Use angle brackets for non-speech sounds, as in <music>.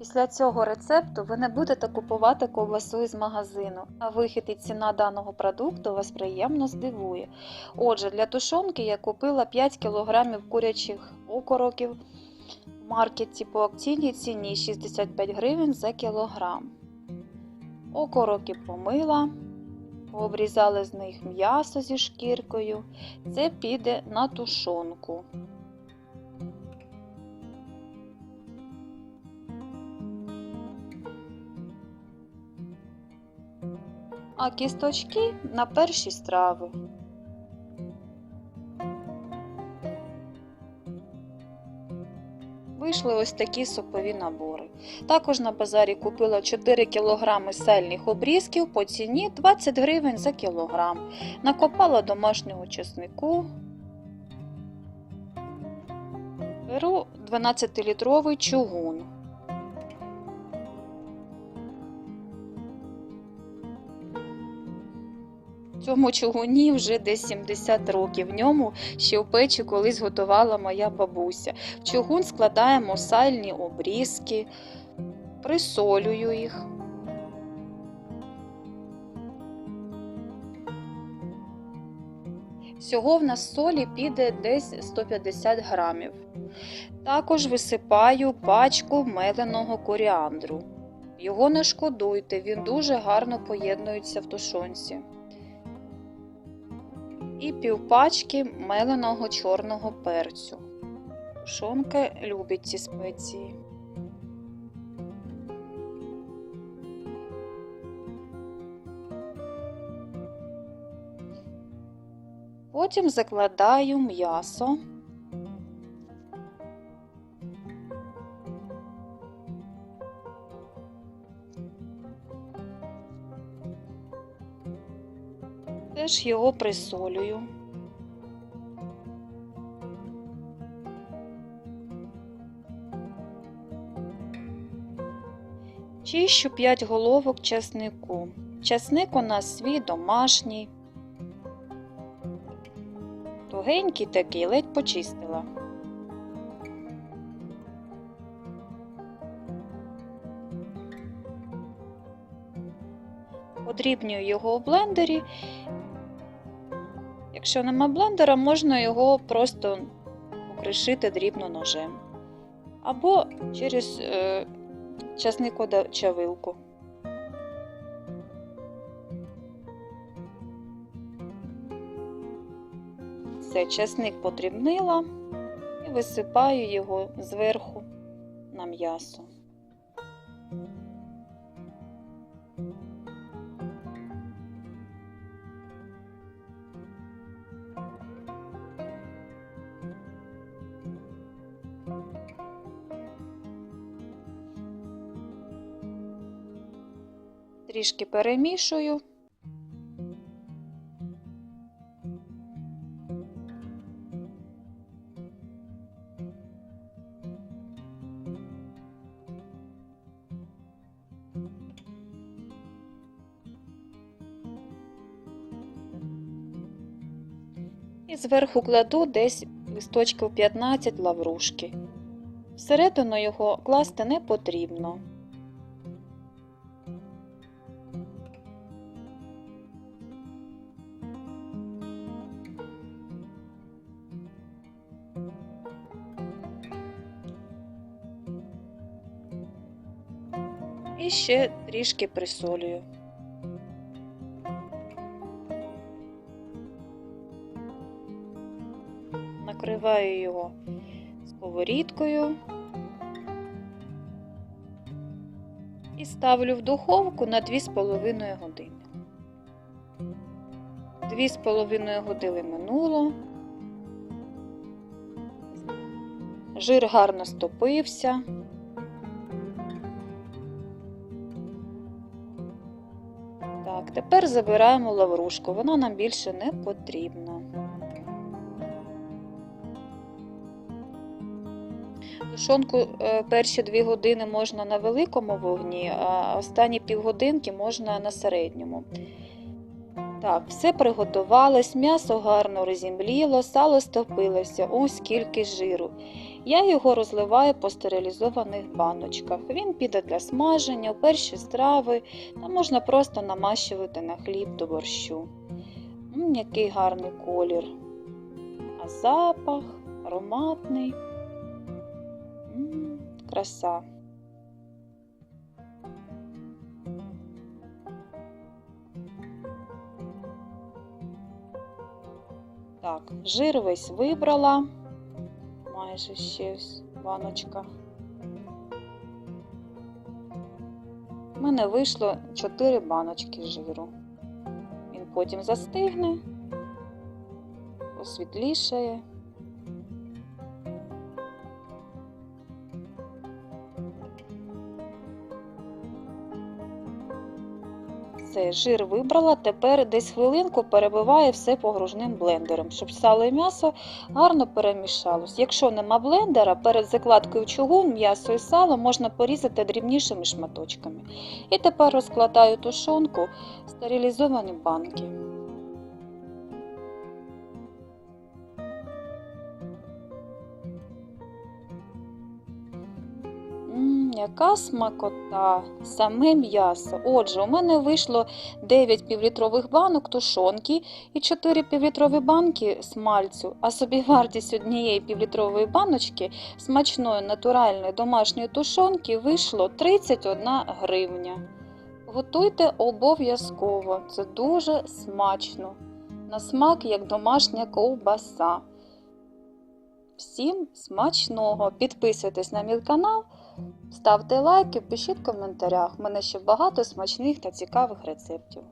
Після цього рецепту ви не будете купувати ковбасу із магазину, а вихід і ціна даного продукту вас приємно здивує. Отже, для тушонки я купила 5 кг курячих окороків в маркеті по акційній ціні 65 гривень за кілограм. Окороки помила, пообрізали з них м'ясо зі шкіркою. Це піде на тушонку. А кісточки на перші страви. Вийшли ось такі супові набори. Також на базарі купила 4 кг сальних обрізків по ціні 20 гривень за кілограм. Накопала домашнього чеснику. Беру 12-літровий чугун. Цьому чугуні вже десь 70 років. В ньому ще в печі колись готувала моя бабуся. В чугун складаємо сальні обрізки, присолюю їх. Всього в нас солі піде десь 150 грамів. Також висипаю пачку меленого коріандру. Його не шкодуйте, він дуже гарно поєднується в тушонці і півпачки меленого чорного перцю. Тушонка любить ці спеції. Потім закладаю м'ясо. Теж його присолюю. Чищу 5 головок часнику. Часник у нас свій домашній. Тугенький такий, ледь почистила. Подрібнюю його у блендері. Якщо нема блендера, можна його просто покришити дрібно ножем. Або через е, часникодавилку. Все, часник подрібнила і висипаю його зверху на м'ясо. Трішки перемішую. І зверху кладу десь листочків 15 лаврушки. Всередину його класти не потрібно. І ще трішки присолюю. Накриваю його сковорідкою і ставлю в духовку на 2,5 години. 2,5 години минуло. Жир гарно стопився. Так, тепер забираємо лаврушку, вона нам більше не потрібна. Тушонку е, перші дві години можна на великому вогні, а останні півгодинки можна на середньому. Так, все приготувалось, м'ясо гарно розімліло, сало стопилося, ось скільки жиру. Я його розливаю по стерилізованих баночках. Він піде для смаження, перші страви, та можна просто намащувати на хліб до борщу. М, який гарний колір. А запах ароматний. М, краса. Так, жир весь вибрала. Майже ще ось баночка. У мене вийшло 4 баночки жиру. Він потім застигне, посвітлішає. Все, жир вибрала, тепер десь хвилинку перебиваю все погружним блендером, щоб сало і м'ясо гарно перемішалось. Якщо нема блендера, перед закладкою чугун м'ясо і сало можна порізати дрібнішими шматочками. І тепер розкладаю тушонку в стерилізовані банки. Яка смакота, саме м'ясо. Отже, у мене вийшло 9 півлітрових банок тушонки і 4 півлітрові банки смальцю, а собівартість <laughs> однієї півлітрової баночки смачної натуральної домашньої тушонки вийшло 31 гривня. Готуйте обов'язково, це дуже смачно. На смак як домашня ковбаса. Всім смачного! Підписуйтесь на мій канал, ставте лайки, пишіть в коментарях. У мене ще багато смачних та цікавих рецептів.